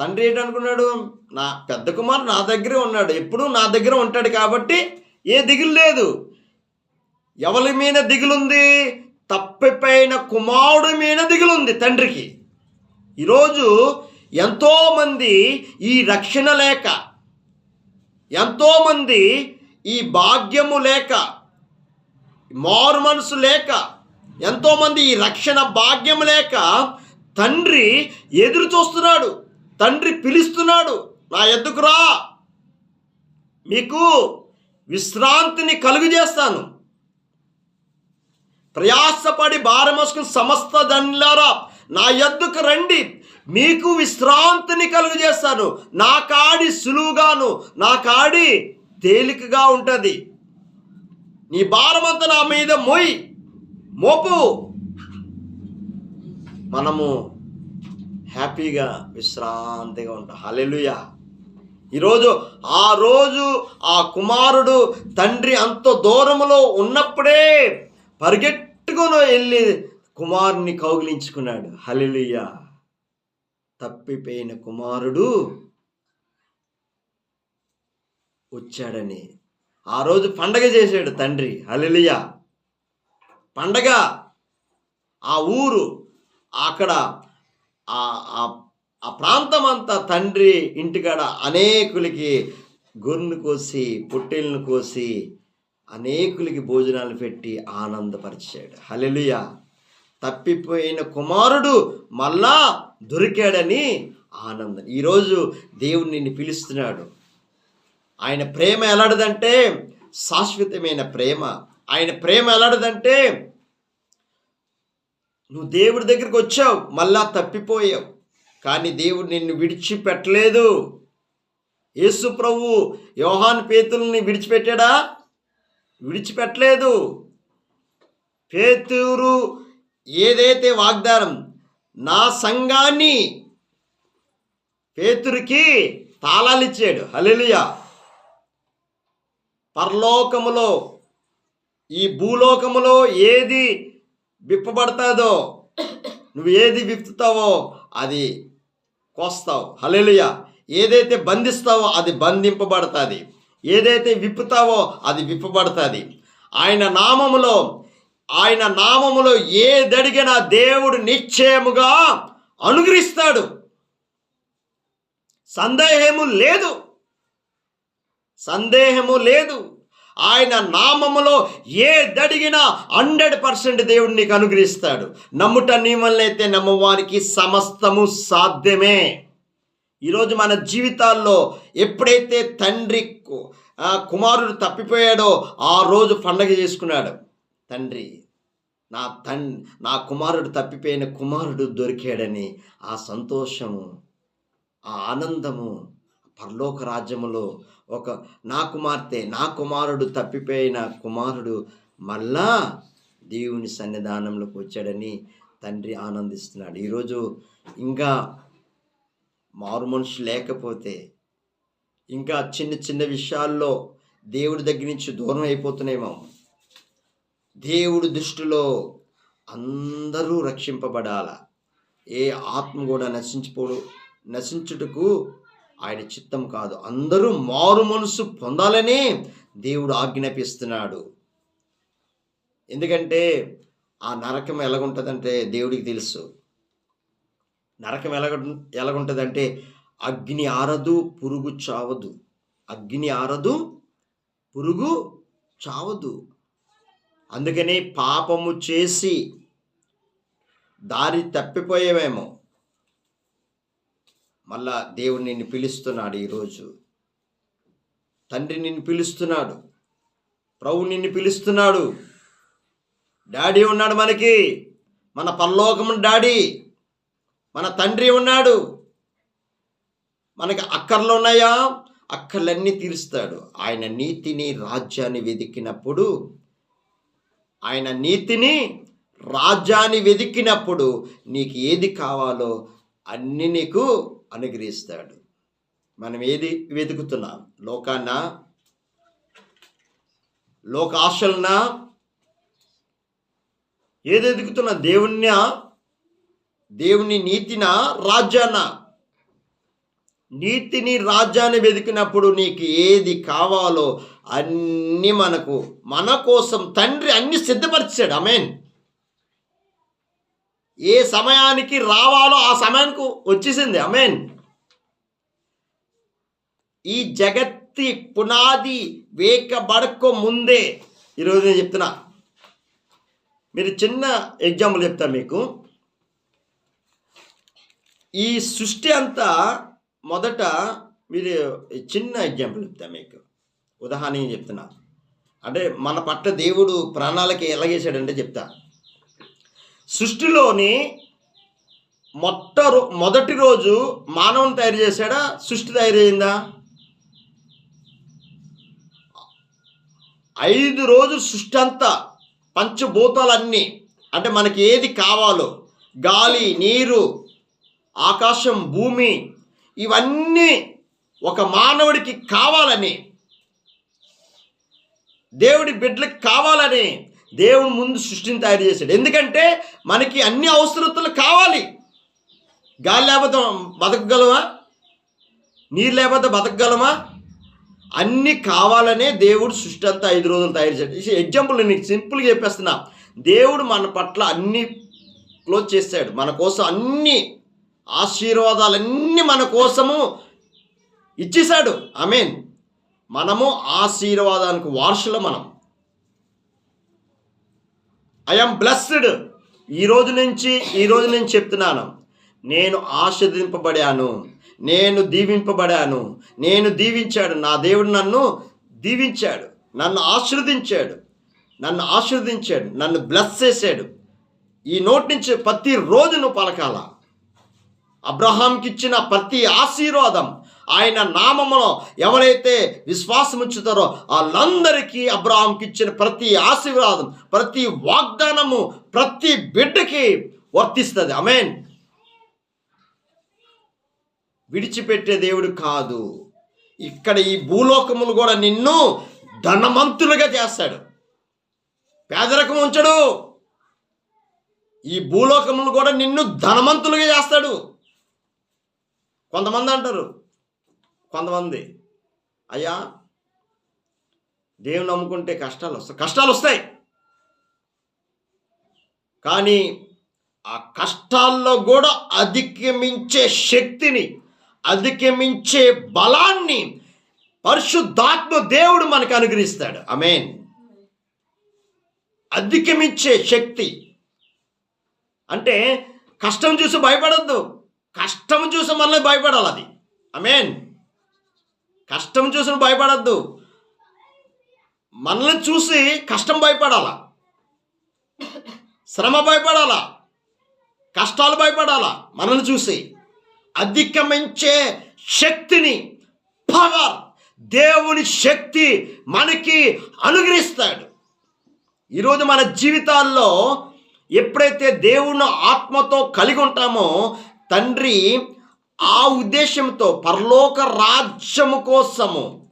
తండ్రి ఏంటనుకున్నాడు నా పెద్ద కుమారు నా దగ్గరే ఉన్నాడు. ఎప్పుడూ నా దగ్గర ఉంటాడు కాబట్టి ఏ దిగులు లేదు. ఎవరి మీద దిగులుంది? తప్పిపోయిన కుమారుడు మీద దిగులుంది తండ్రికి. ఈరోజు ఎంతోమంది ఈ రక్షణ లేక ఎంతోమంది ఈ భాగ్యము లేక మారు మనసు లేక ఎంతోమంది ఈ రక్షణ భాగ్యం లేక తండ్రి ఎదురు చూస్తున్నాడు. తండ్రి పిలుస్తున్నాడు నా ఎద్దుకు రా. మీకు విశ్రాంతిని కలుగు చేస్తాను ప్రయాసపడి భారమోసుకుని సమస్త దండ్లారా నా ఎద్దుకు రండి. మీకు విశ్రాంతిని కలుగు చేస్తాను నా కాడి సులువుగాను నా కాడి తేలికగా ఉంటుంది. నీ భారమంతా నా మీద మోయి మోపు. మనము హ్యాపీగా విశ్రాంతిగా ఉంటాం. హలెలుయా ఈరోజు ఆ రోజు ఆ కుమారుడు తండ్రి అంత దూరంలో ఉన్నప్పుడే పరిగెట్టుకొని వెళ్ళి కుమారుని కౌగిలించుకున్నాడు. హల్లెలూయా. తప్పిపోయిన కుమారుడు వచ్చాడని. ఆ రోజు పండగ చేశాడు తండ్రి. హల్లెలూయా. పండగ ఆ ఊరు అక్కడ ఆ ప్రాంతం అంతా తండ్రి ఇంటికాడ అనేకులకి గొర్రెను కోసి పొట్టెలను కోసి అనేకులకి భోజనాలు పెట్టి ఆనందపరిచాడు. హల్లెలూయా. తప్పిపోయిన కుమారుడు మళ్ళా దొరికాడని ఆనందం. ఈరోజు దేవుడు నిన్ను పిలుస్తున్నాడు. ఆయన ప్రేమ ఎలాంటిదంటే శాశ్వతమైన ప్రేమ. ఆయన ప్రేమ ఎలాంటిదంటే నువ్వు దేవుడి దగ్గరికి వచ్చావు మళ్ళా తప్పిపోయావు. కానీ దేవుడు నిన్ను విడిచిపెట్టలేదు. యేసు ప్రభు యోహాన్ పేతుల్ని విడిచిపెట్టాడా? విడిచిపెట్టలేదు. పేతురు ఏదైతే వాగ్దానం నా సంఘాన్ని పేతురికి తాళాలు ఇచ్చాడు. పరలోకములో ఈ భూలోకములో ఏది విప్పబడతాదో? నువ్వు ఏది విప్పుతావో అది కోస్తావు. హల్లెలూయా. ఏదైతే బంధిస్తావో అది బంధింపబడుతుంది. ఏదైతే విప్పుతావో అది విప్పబడుతుంది. ఆయన నామములో ఆయన నామములో ఏదడిగినా దేవుడు నిశ్చయముగా అనుగ్రహిస్తాడు. సందేహము లేదు. సందేహము లేదు. ఆయన నామములో ఏదడిగినా హండ్రెడ్ పర్సెంట్ దేవుడు నీకు అనుగ్రహిస్తాడు. నమ్ముట నీ వల్లైతే నమ్మవారికి సమస్తము సాధ్యమే. ఈరోజు మన జీవితాల్లో ఎప్పుడైతే తండ్రి కుమారుడు తప్పిపోయాడో ఆ రోజు పండగ చేసుకున్నాడు. తండ్రి నా తన్ నా కుమారుడు తప్పిపోయిన కుమారుడు దొరికాడని ఆ సంతోషము ఆ ఆనందము పరలోక రాజ్యములో ఒక నా కుమార్తె నా కుమారుడు తప్పిపోయిన కుమారుడు మళ్ళా దేవుని సన్నిధానంలోకి వచ్చాడని తండ్రి ఆనందిస్తున్నాడు. ఈరోజు ఇంకా మారు మనిషి లేకపోతే ఇంకా చిన్న చిన్న విషయాల్లో దేవుడి దగ్గర నుంచి దూరం అయిపోతున్నాయేమో దేవుడి దృష్టిలో అందరూ రక్షింపబడాల? ఏ ఆత్మ కూడా నశించిపోడు నశించుటకు ఆయన చిత్తం కాదు. అందరూ మారు మనసు పొందాలనే దేవుడు ఆజ్ఞాపిస్తున్నాడు. ఎందుకంటే ఆ నరకం ఎలాగుంటుందంటే దేవుడికి తెలుసు. నరకం ఎలాగ ఎలాగుంటుందంటే అగ్ని ఆరదు పురుగు చావదు. అగ్ని ఆరదు పురుగు చావదు. అందుకని పాపము చేసి దారి తప్పిపోయేవేమో. మళ్ళా దేవుడు నిన్ను పిలుస్తున్నాడు ఈరోజు. తండ్రి నిన్ను పిలుస్తున్నాడు. ప్రభు నిన్ను పిలుస్తున్నాడు. డాడీ ఉన్నాడు మనకి. మన పరలోకము డాడీ. మన తండ్రి ఉన్నాడు. మనకి అక్కర్లు ఉన్నాయా? అక్కర్లన్నీ తీరుస్తాడు. ఆయన నీతిని రాజ్యాన్ని వెతికినప్పుడు ఆయన నీతిని రాజ్యాన్ని వెతికినప్పుడు నీకు ఏది కావాలో అన్ని నీకు అనుగ్రహిస్తాడు. మనం ఏది వెతుకుతున్నాం? లోకాన్న? లోక ఆశలనా ఏది వెతుకుతున్నా? దేవుణ్ణా? దేవుని నీతిన? రాజ్యాన? నీతిని రాజ్యాన్ని వెతికినప్పుడు నీకు ఏది కావాలో అన్నీ మనకు మన కోసం తండ్రి అన్ని సిద్ధపరిచాడు. అమేన్ ఏ సమయానికి రావాలో ఆ సమయానికి వచ్చేసింది. అమేన్ ఈ జగత్తి పునాది వేకబడక ముందే ఈరోజు నేను చెప్తున్నా. మీరు చిన్న ఎగ్జాంపుల్ చెప్తా మీకు. ఈ సృష్టి అంతా మొదట మీరు చిన్న ఎగ్జాంపుల్ చెప్తా మీకు. ఉదాహరణ చెప్తున్నా. అంటే మన పట్ల దేవుడు ప్రాణాలకి ఎలాగేశాడంటే చెప్తా. సృష్టిలోని మొట్ట మొదటి రోజు మానవుని తయారు చేశాడా? సృష్టి తయారైందా? ఐదు రోజులు సృష్టి అంతా పంచభూతాలన్నీ అంటే మనకి ఏది కావాలో గాలి నీరు ఆకాశం భూమి ఇవన్నీ ఒక మానవుడికి కావాలని దేవుడి బిడ్డలకు కావాలని దేవుడు ముందు సృష్టిని తయారు చేశాడు. ఎందుకంటే మనకి అన్ని అవసరతలు కావాలి. గాలి లేకపోతే బతకగలమా? నీరు లేకపోతే బతకగలమా? అన్నీ కావాలనే దేవుడు సృష్టి అంతా ఐదు రోజులు తయారు చేశాడు. ఎగ్జాంపుల్ నేను సింపుల్గా చెప్పేస్తున్నా. దేవుడు మన పట్ల అన్ని క్లోజ్ చేశాడు మన కోసం అన్ని ఆశీర్వాదాలన్నీ మన కోసము ఇచ్చేశాడు. మీన్ మనము ఆశీర్వాదానికి వారసులు మనం. ఐఎమ్ బ్లెస్డ్ ఈ రోజు నుంచి ఈ రోజు నుంచి చెప్తున్నాను. నేను ఆస్వాదింపబడాను నేను దీవింపబడాను. నేను దీవించాడు. నా దేవుడు నన్ను దీవించాడు. నన్ను ఆశీర్వదించాడు. నన్ను ఆశీర్వదించాడు. నన్ను బ్లెస్ చేశాడు. ఈ నోటి నుంచి ప్రతి రోజు నువ్వు పలకాల. అబ్రహాంకి ఇచ్చిన ప్రతి ఆశీర్వాదం ఆయన నామములో ఎవరైతే విశ్వాసం ఉంచుతారో వాళ్ళందరికీ అబ్రాహంకి ఇచ్చిన ప్రతి ఆశీర్వాదం ప్రతి వాగ్దానము ప్రతి బిడ్డకి వర్తిస్తుంది. అమేన్ విడిచిపెట్టే దేవుడు కాదు. ఇక్కడ ఈ భూలోకములు కూడా నిన్ను ధనవంతులుగా చేస్తాడు. పేదరికం ఉంచడు. ఈ భూలోకములు కూడా నిన్ను ధనవంతులుగా చేస్తాడు. కొంతమంది అంటారు కొంతమంది అయ్యా దేవుని నమ్ముకుంటే కష్టాలు వస్తాయి కష్టాలు వస్తాయి. కానీ ఆ కష్టాల్లో కూడా అధిగమించే శక్తిని అధిగమించే బలాన్ని పరిశుద్ధాత్మ దేవుడు మనకు అనుగ్రహిస్తాడు. అమేన్ అధిగమించే శక్తి. అంటే కష్టం చూసి భయపడద్దు. కష్టం చూసి మనల్ని భయపడాలి అది. అమేన్ కష్టం చూసి భయపడద్దు. మనల్ని చూసి కష్టం భయపడాలా. శ్రమ భయపడాలా. కష్టాలు భయపడాలా మనల్ని చూసి. అధిగమించే శక్తిని పవర్ దేవుని శక్తి మనకి అనుగ్రహిస్తాడు. ఈరోజు మన జీవితాల్లో ఎప్పుడైతే దేవుని ఆత్మతో కలిగి ఉంటామో తండ్రి ఆ ఉద్దేశంతో పరలోక రాజ్యము కోసము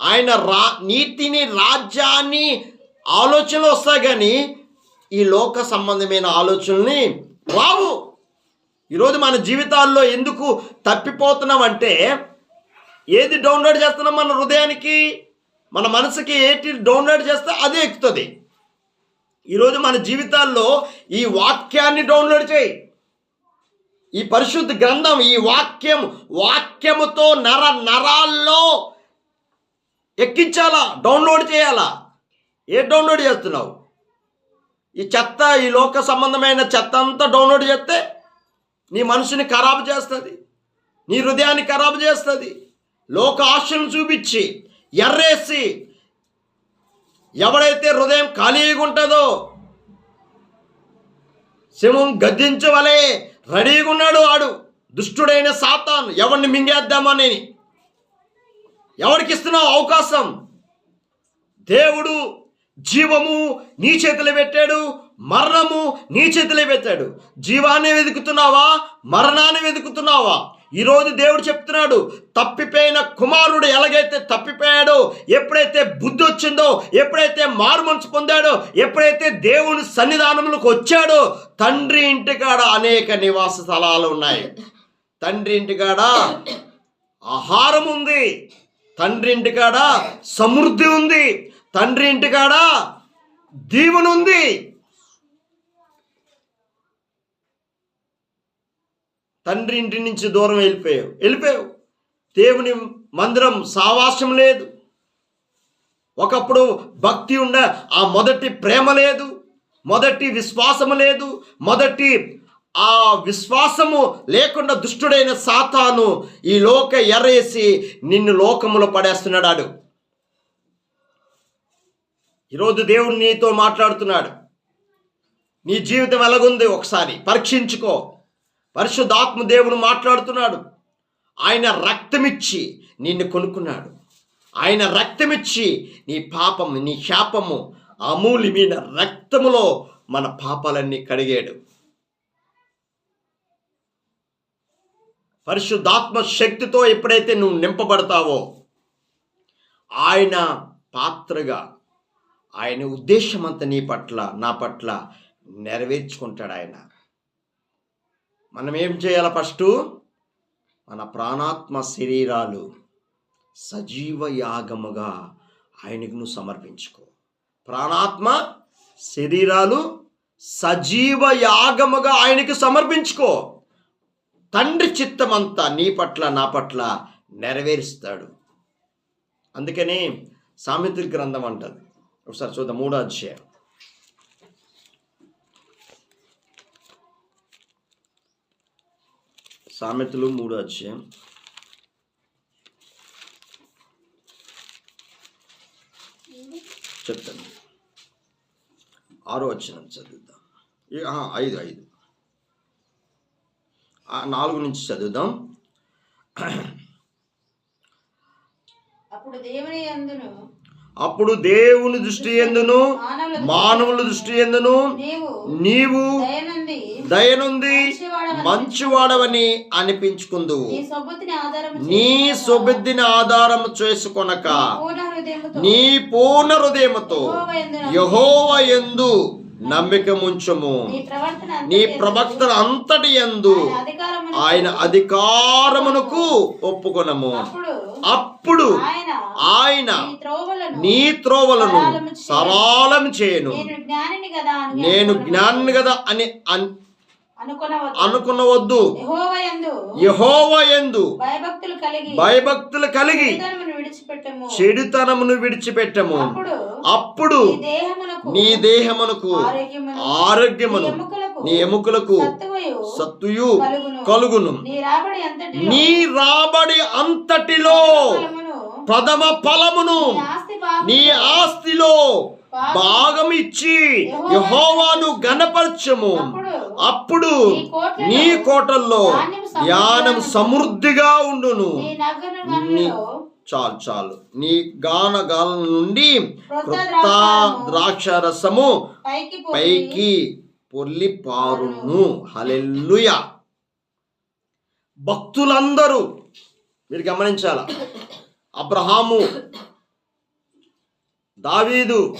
ఆయన రా నీతిని రాజ్యాన్ని ఆలోచనలు వస్తాయి కానీ ఈ లోక సంబంధమైన ఆలోచనల్ని రావు. ఈరోజు మన జీవితాల్లో ఎందుకు తప్పిపోతున్నాం అంటే ఏది డౌన్లోడ్ చేస్తున్నాం మన హృదయానికి మన మనసుకి ఏంటి డౌన్లోడ్ చేస్తే అదే ఎక్కుతుంది. ఈరోజు మన జీవితాల్లో ఈ వాక్యాన్ని డౌన్లోడ్ చేయి. ఈ పరిశుద్ధ గ్రంథం ఈ వాక్యం వాక్యముతో నర నరాల్లో ఎక్కించాలా? డౌన్లోడ్ చేయాలా? ఏ డౌన్లోడ్ చేస్తున్నావు? ఈ చెత్త ఈ లోక సంబంధమైన చెత్త అంతా డౌన్లోడ్ చేస్తే నీ మనసుని ఖరాబు చేస్తుంది నీ హృదయాన్ని ఖరాబు చేస్తుంది. లోక ఆశను చూపించి ఎర్రేసి ఎవడైతే హృదయం ఖాళీగా ఉంటుందో సింహం గద్దించవలే. రెడీగా ఉన్నాడు ఆడు దుష్టుడైన సాతాన్ ఎవరిని మింగేద్దామని ఎవరికి ఇస్తున్నావు అవకాశం? దేవుడు జీవము నీ చేతిలో పెట్టాడు మరణము నీ చేతిలో పెట్టాడు. జీవాన్ని వెతుకుతున్నావా? మరణాన్ని వెతుకుతున్నావా? ఈరోజు దేవుడు చెప్తున్నాడు తప్పిపోయిన కుమారుడు ఎలాగైతే తప్పిపోయాడో ఎప్పుడైతే బుద్ధి వచ్చిందో ఎప్పుడైతే మారు మనసు పొందాడో ఎప్పుడైతే దేవుని సన్నిధానంలోకి వచ్చాడో తండ్రి ఇంటికాడ అనేక నివాస స్థలాలు ఉన్నాయి. తండ్రి ఇంటికాడ ఆహారం ఉంది. తండ్రి ఇంటికాడ సమృద్ధి ఉంది. తండ్రి ఇంటికాడ ఉంది. తండ్రి ఇంటి నుంచి దూరం వెళ్ళిపోయావు. వెళ్ళిపోయావు. దేవుని మందిరం సావాసం లేదు. ఒకప్పుడు భక్తి ఉండ ఆ మొదటి ప్రేమ లేదు. మొదటి విశ్వాసము లేదు. మొదటి ఆ విశ్వాసము లేకుండా దుష్టుడైన సాతాను ఈ లోక ఎర్రేసి నిన్ను లోకములో పడేస్తున్నాడు ఈరోజు దేవుడు నీతో మాట్లాడుతున్నాడు. నీ జీవితం ఎలాగుంది? ఒకసారి పరీక్షించుకో. పరిశుద్ధాత్మ దేవుడు మాట్లాడుతున్నాడు. ఆయన రక్తమిచ్చి నిన్ను కొనుక్కున్నాడు. ఆయన రక్తమిచ్చి నీ పాపము నీ శాపము అమూల్యమైన రక్తములో మన పాపాలన్నీ కడిగాడు. పరిశుద్ధాత్మ శక్తితో ఎప్పుడైతే నువ్వు నింపబడతావో ఆయన పాత్రగా ఆయన ఉద్దేశమంతా నీ పట్ల నా పట్ల నెరవేర్చుకుంటాడు ఆయన. మనం ఏం చేయాలి ఫస్ట్? మన ప్రాణాత్మ శరీరాలు సజీవ యాగముగా ఆయనకు నువ్వు సమర్పించుకో. ప్రాణాత్మ శరీరాలు సజీవ యాగముగా ఆయనకు సమర్పించుకో. తండ్రి చిత్తమంతా నీ పట్ల నా పట్ల నెరవేరుస్తాడు. అందుకని సామెతల గ్రంథం అంటది. ఒకసారి చూద్దాం మూడో అధ్యాయం. సామెతలు మూడో అధ్యాయం. చెప్తాను ఆరో వచ్చిన చదువుదాం. ఐదు ఐదు. నాలుగు నుంచి చదువుదాం. అప్పుడు దేవుని అందును అప్పుడు దేవుని దృష్టి ఎందును? మానవుల దృష్టి ఎందును? నీవు దయనంది మంచివాడవని అనిపించుకుందువు నీ సుబుద్ధిని ఆధారం చేసుకొనక నీ పూర్ణ హృదయముతో యెహోవా యందు యహోవ యందు నమ్మిక ముంచము నీ ప్రవక్తల అంతటి యందు ఆయన అధికారమును ఆయన అధికారమునకు ఒప్పుకొనము. అప్పుడు ఆయన నీ త్రోవలను నీ త్రోవలను సరళం చేయను. నేను జ్ఞానిని కదా అని అనుకునవద్దు. యెహోవా యందు యహోవ యందు భయభక్తులు కలిగి చెడుతనమును విడిచిపెట్టము. అప్పుడు నీ దేహమునకు ఆరోగ్యమును నీ ఎముకలకు సత్తుయు కలుగును. నీ రాబడి అంతటిలో ప్రథమ ఫలమును నీ ఆస్తిలో భాగం ఇచ్చి యహోవాను గణపరచము అప్పుడు నీ కోటలలో ధ్యానం సమృద్ధిగా ఉండును. చాలు చాలు. నీ గానగాల నుండి క్రొత్త క్రొత్త ద్రాక్ష రసము పైకి పొర్లి పారును హలెల్లుయ. భక్తులందరూ మీరు గమనించాల? అబ్రహాము దావీదు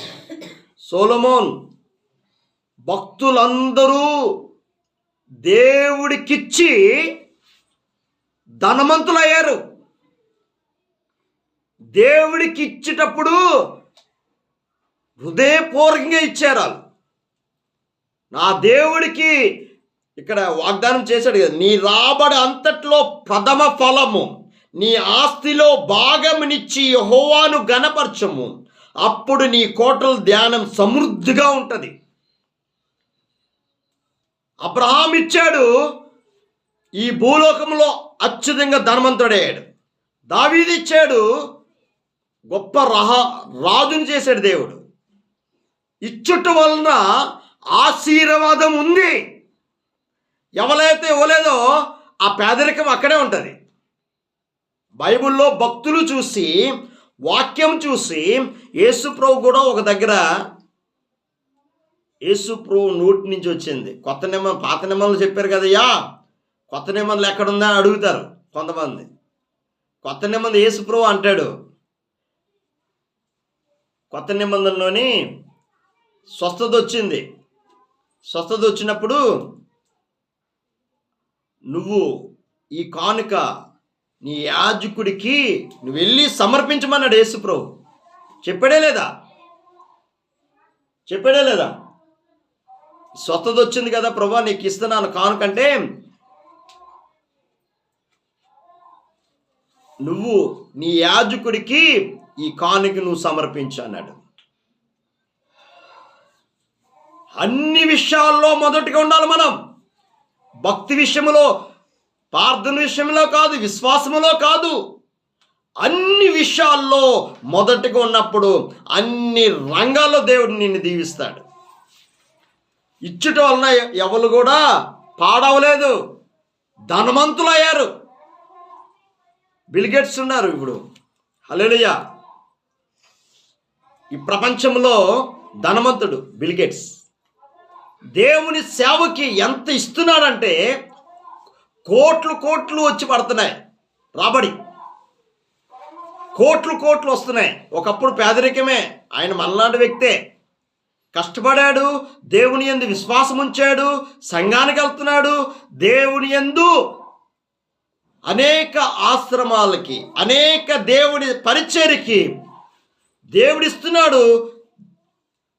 సోలమోన్ భక్తులందరూ దేవుడికిచ్చి ధనవంతులయ్యారు. దేవుడికి ఇచ్చేటప్పుడు హృదయపూర్వకంగా ఇచ్చారు వాళ్ళు. నా దేవుడికి ఇక్కడ వాగ్దానం చేశాడు కదా నీ రాబడి అంతట్లో ప్రథమ ఫలము నీ ఆస్తిలో భాగమునిచ్చి యెహోవాను గణపరచము అప్పుడు నీ కోటల ధ్యానం సమృద్ధిగా ఉంటుంది. అబ్రహాం ఇచ్చాడు ఈ భూలోకంలో అత్యధికంగా ధనవంతుడయ్యాడు. దావీది ఇచ్చాడు గొప్ప రహ రాజుని చేశాడు దేవుడు. ఇచ్చుట వలన ఆశీర్వాదం ఉంది. ఎవరైతే ఇవ్వలేదో ఆ పేదరికం అక్కడే ఉంటుంది. బైబిల్లో భక్తులు చూసి వాక్యం చూసి యేసుప్రభు కూడా ఒక దగ్గర యేసుప్రభు నోటి నుంచి వచ్చింది. కొత్త నియమం పాత నియమాలు చెప్పారు కదయ్యా? కొత్త నియమాలు ఎక్కడుందా అని అడుగుతారు కొంతమంది. కొత్త నిబంధన యేసుప్రభు అంటాడు. కొత్త నిబంధనలోని స్వస్థత వచ్చింది. స్వస్థత వచ్చినప్పుడు నువ్వు ఈ కానుక నీ యాజకుడికి నువ్వు వెళ్ళి సమర్పించమన్నాడు యేసుప్రభు. చెప్పాడే లేదా? చెప్పాడే లేదా? స్వతది వచ్చింది కదా ప్రభా నీకు ఇస్తున్నాను. కానుకంటే నువ్వు నీ యాజకుడికి ఈ కానుక నువ్వు సమర్పించు అన్నాడు. అన్ని విషయాల్లో మొదటిగా ఉండాలి మనం. భక్తి విషయంలో ప్రార్థన విషయంలో కాదు విశ్వాసములో కాదు. అన్ని విషయాల్లో మొదటిగా ఉన్నప్పుడు అన్ని రంగాల్లో దేవుడు నిన్ను దీవిస్తాడు. ఇచ్చుట వలన ఎవరు కూడా పాడవలేదు. ధనవంతులు అయ్యారు బిల్గేట్స్ ఉన్నారు ఇప్పుడు. హలోలియ ఈ ప్రపంచంలో ధనవంతుడు బిల్గేట్స్ దేవుని సేవకి ఎంత ఇస్తున్నాడంటే కోట్లు కోట్లు వచ్చి పడుతున్నాయి. రాబడి. కోట్లు కోట్లు వస్తున్నాయి. ఒకప్పుడు పేదరికమే. ఆయన మల్నాడు వ్యక్తే. కష్టపడాడు దేవుని ఎందు విశ్వాసం ఉంచాడు సంఘానికి వెళ్తున్నాడు దేవుని ఎందు అనేక ఆశ్రమాలకి అనేక దేవుడి పరిచర్యకి దేవుడిస్తున్నాడు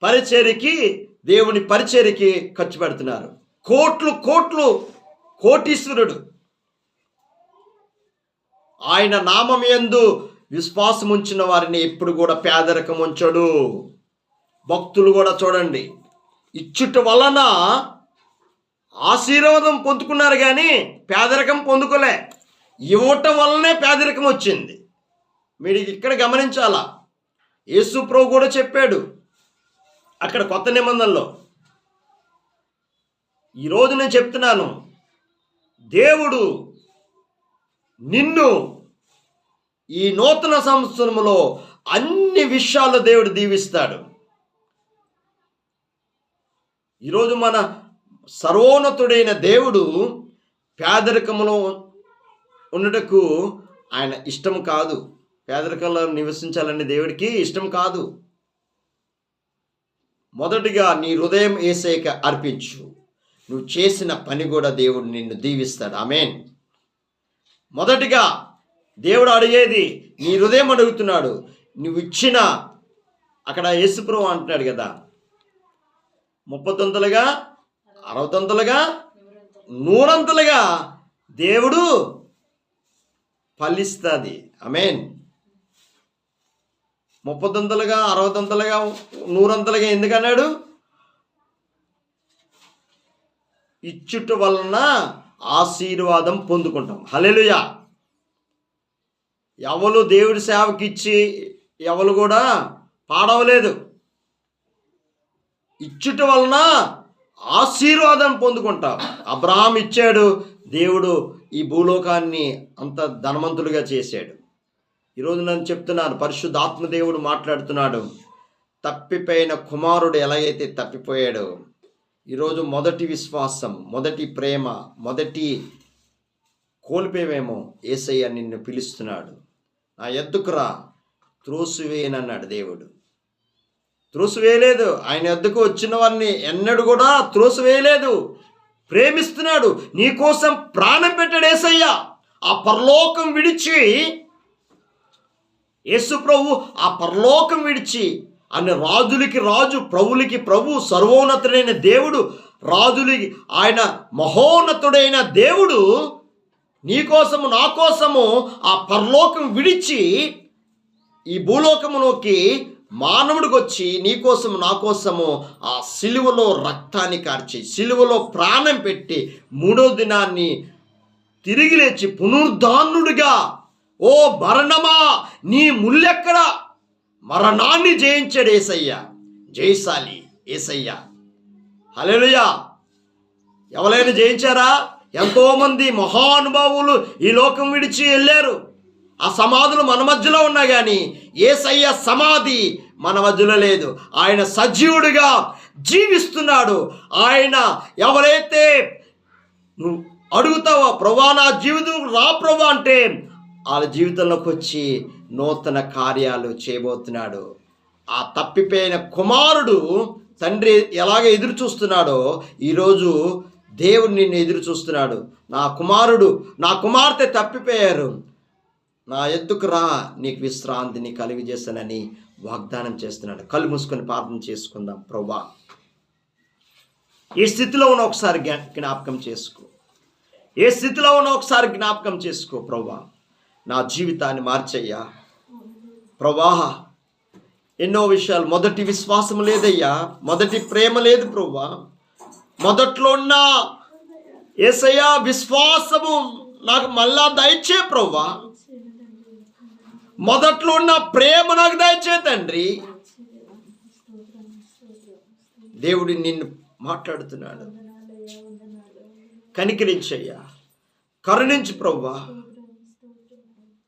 పరిచర్యకి దేవుని పరిచర్యకి ఖర్చు పెడుతున్నారు. కోట్లు కోట్లు కోటీశ్వరుడు. ఆయన నామం యందు విశ్వాసం ఉంచిన వారిని ఎప్పుడు కూడా పేదరికం ఉంచడు భక్తులు కూడా చూడండి. ఇచ్చుట వలన ఆశీర్వాదం పొందుకున్నారు కానీ పేదరికం పొందుకోలే. ఇవ్వటం వల్లనే పేదరికం వచ్చింది. మీరు ఇక్కడ గమనించాలా? యేసు ప్రభు కూడా చెప్పాడు అక్కడ కొత్త నిబంధనలో. ఈరోజు నేను చెప్తున్నాను దేవుడు నిన్ను ఈ నూతన సంవత్సరంలో అన్ని విషయాల్లో దేవుడు దీవిస్తాడు. ఈరోజు మన సర్వోన్నతుడైన దేవుడు పేదరికములో ఉండటకు ఆయన ఇష్టం కాదు. పేదరికంలో నివసించాలని దేవుడికి ఇష్టం కాదు. మొదటిగా నీ హృదయం ఏసేక అర్పించు. నువ్వు చేసిన పని కూడా దేవుడు నిన్ను దీవిస్తాడు. ఆమెన్. మొదటిగా దేవుడు అడిగేది నీ హృదయం అడుగుతున్నాడు నువ్వు ఇచ్చిన అక్కడ యేసుప్రభు అంటున్నాడు కదా. ముప్పతొంతలుగా అరవతొంతలుగా నూరంతులుగా దేవుడు ఫలిస్తుంది. అమేన్ ముప్పతొంతలుగా అరవతొంతలుగా నూరంతలుగా ఎందుకన్నాడు ఇచ్చుట వలన ఆశీర్వాదం పొందుకుంటాం. హలెలుయా ఎవరు దేవుడి సేవకి ఇచ్చి ఎవరు కూడా పాడవలేదు. ఇచ్చుట వలన ఆశీర్వాదం పొందుకుంటాం. అబ్రహాం ఇచ్చాడు దేవుడు ఈ భూలోకాన్ని అంత ధనవంతులుగా చేశాడు. ఈరోజు నన్ను చెప్తున్నాను పరిశుద్ధాత్మ దేవుడు మాట్లాడుతున్నాడు. తప్పిపోయిన కుమారుడు ఎలాగైతే తప్పిపోయాడో ఈరోజు మొదటి విశ్వాసం మొదటి ప్రేమ మొదటి కోల్పోయేమో ఏసయ్య నిన్ను పిలుస్తున్నాడు. నా ఎద్దుకురా త్రోసివేయనన్నాడు దేవుడు. త్రోసివేయలేదు ఆయన ఎద్దుకు వచ్చిన వారిని ఎన్నడు కూడా త్రోసివేయలేదు. ప్రేమిస్తున్నాడు నీకోసం ప్రాణం పెట్టాడు ఏసయ్య. ఆ పరలోకం విడిచి యేసు ప్రభు ఆ పరలోకం విడిచి అని రాజులకి రాజు ప్రభులకి ప్రభు సర్వోన్నతుడైన దేవుడు రాజులకి ఆయన మహోన్నతుడైన దేవుడు నీకోసము నా కోసము ఆ పరలోకం విడిచి ఈ భూలోకములోకి మానవుడికి వచ్చి నీకోసము నా కోసము ఆ సిలువలో రక్తాన్ని కార్చి సిలువలో ప్రాణం పెట్టి మూడో దినాన్ని తిరిగి లేచి పునరుద్ధానుడిగా. ఓ భరణమా నీ ముల్లెక్కడ? మరణాన్ని జయించాడు ఏసయ్య. జయశాలి ఏసయ్య. హల్లెలూయా. ఎవరైనా జయించారా? ఎంతోమంది మహానుభావులు ఈ లోకం విడిచి వెళ్ళారు. ఆ సమాధులు మన మధ్యలో ఉన్నా కానీ ఏసయ్య సమాధి మన మధ్యలో లేదు. ఆయన సజీవుడిగా జీవిస్తున్నాడు. ఆయన ఎవరైతే నువ్వు అడుగుతావా ప్రభా నా జీవితం రా ప్రభా అంటే వాళ్ళ జీవితంలోకి వచ్చి నూతన కార్యాలు చేయబోతున్నాడు. ఆ తప్పిపోయిన కుమారుడు తండ్రి ఎలాగ ఎదురు చూస్తున్నాడో ఈరోజు దేవుడు నిన్ను ఎదురు చూస్తున్నాడు. నా కుమారుడు నా కుమార్తె తప్పిపోయారు. నా ఎద్దుకు రా నీకు విశ్రాంతిని కలిగజేశానని వాగ్దానం చేస్తున్నాడు. కళ్ళు మూసుకొని ప్రార్థన చేసుకుందాం. ప్రభా ఏ స్థితిలో ఉన్న ఒకసారి జ్ఞాపకం చేసుకో. ఏ స్థితిలో ఉన్న ఒకసారి జ్ఞాపకం చేసుకో ప్రభా. నా జీవితాన్ని మార్చయ్యా. ప్రభా ఎన్నో విషయాలు. మొదటి విశ్వాసం లేదయ్యా. మొదటి ప్రేమ లేదు ప్రవ్వా. మొదట్లో ఉన్న ఏసయ్యా విశ్వాసము నాకు మళ్ళా దయచే ప్రభా మొదట్లో ఉన్న ప్రేమ నాకు దయచే తండ్రి. దేవుడు నిన్ను మాట్లాడుతున్నాడు. కనికరించయ్యా. కరుణించు ప్రవ్వా.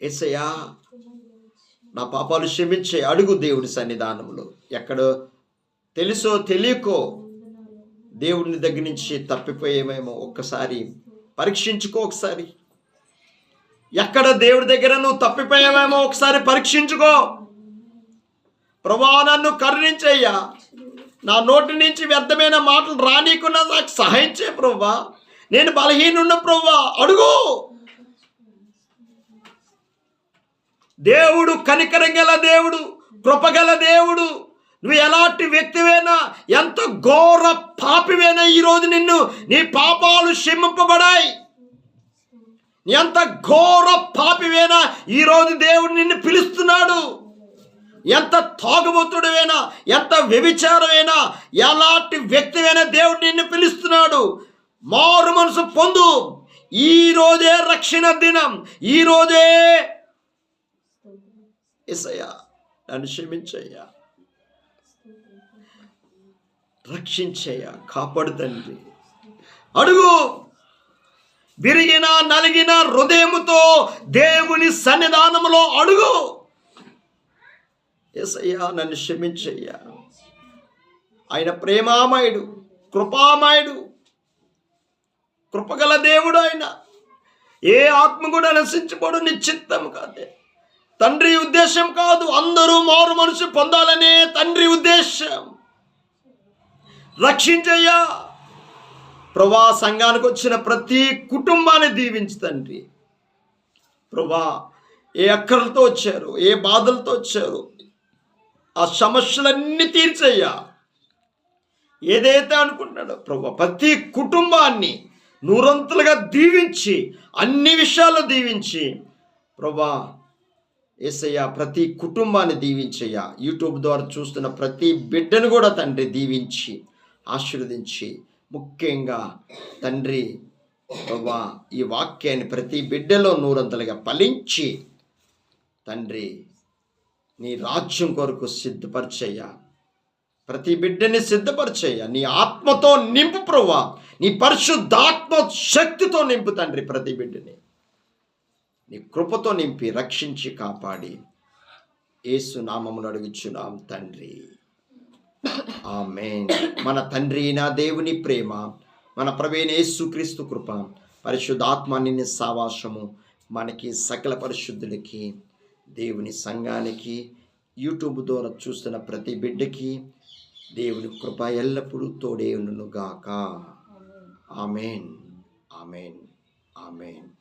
ఎస్సయ్యా నా పాపాలు క్షమించే అడుగు దేవుడి సన్నిధానంలో. ఎక్కడో తెలుసో తెలియకో దేవుడిని దగ్గర నుంచి తప్పిపోయేమేమో ఒక్కసారి పరీక్షించుకో ఒకసారి. ఎక్కడ దేవుడి దగ్గర నువ్వు తప్పిపోయావేమో ఒకసారి పరీక్షించుకో. ప్రభా నన్ను కరుణించయ్యా. నా నోటి నుంచి వ్యర్థమైన మాటలు రానీకున్నా నాకు సహాయం చేయ ప్రభా నేను బలహీనున్న ప్రభా అడుగు. దేవుడు కనికరం గల దేవుడు కృపగల దేవుడు. నువ్వు ఎలాంటి వ్యక్తివేనా ఎంత ఘోర పాపివేనా ఈరోజు నిన్ను నీ పాపాలు క్షమింపబడాయి. ఎంత ఘోర పాపివేనా ఈరోజు దేవుడు నిన్ను పిలుస్తున్నాడు. ఎంత తాగుబోతుడువేనా ఎంత వ్యభిచారమైనా ఎలాంటి వ్యక్తివైనా దేవుడు నిన్ను పిలుస్తున్నాడు. మారు మనసు పొందు. ఈరోజే రక్షణ దినం. ఈరోజే ఎసయ్యా నన్ను క్షమించయ్యా రక్షించయ్యా కాపాడు తండ్రి అడుగు విరిగిన నలిగిన హృదయముతో దేవుని సన్నిధానములో అడుగు ఎసయ్యా నన్ను క్షమించయ్యా ఆయన ప్రేమామయుడు కృపామయుడు కృపగల దేవుడు ఆయన ఏ ఆత్మ కూడా నశించిపోవడం నిశ్చిత్తం కాదే తండ్రి ఉద్దేశం కాదు అందరూ మారు మనసు పొందాలనే తండ్రి ఉద్దేశం. రక్షించయ్యా. ప్రభా సంఘానికి వచ్చిన ప్రతి కుటుంబాన్ని దీవించు తండ్రి. ప్రభా ఏ అక్కలతో వచ్చారు ఏ బాధలతో వచ్చారు ఆ సమస్యలన్నీ తీర్చయ్యా. ఏదైతే అనుకుంటున్నాడో ప్రభా ప్రతి కుటుంబాన్ని నూరంతులుగా దీవించి అన్ని విషయాల్లో దీవించి ప్రభా ఏసయ్య ప్రతి కుటుంబాన్ని దీవించయ్యా. యూట్యూబ్ ద్వారా చూస్తున్న ప్రతి బిడ్డను కూడా తండ్రి దీవించి ఆశీర్వదించి ముఖ్యంగా తండ్రి ప్రభా ఈ వాక్యాన్ని ప్రతి బిడ్డలో నూరంతలుగా ఫలించి తండ్రి నీ రాజ్యం కొరకు సిద్ధపరిచయ్యా. ప్రతి బిడ్డని సిద్ధపరిచయ్యా. నీ ఆత్మతో నింపు ప్రభా. నీ పరిశుద్ధాత్మ శక్తితో నింపు తండ్రి ప్రతి బిడ్డని. నీ కృపతో నింపి రక్షించి కాపాడి. యేసు నామమును అడుగుచున్నాం తండ్రి. ఆమె మన తండ్రి నా దేవుని ప్రేమ మన ప్రవీణ యేసుక్రీస్తు కృప పరిశుద్ధాత్మ నిన్ను సావాసము మనకి సకల పరిశుద్ధులకి దేవుని సంఘానికి యూట్యూబ్ ద్వారా చూస్తున్న ప్రతి బిడ్డకి దేవుని కృప ఎల్లప్పుడూ తోడే ఉండును గాక ఆమెన్. ఆమెన్. ఆమెన్.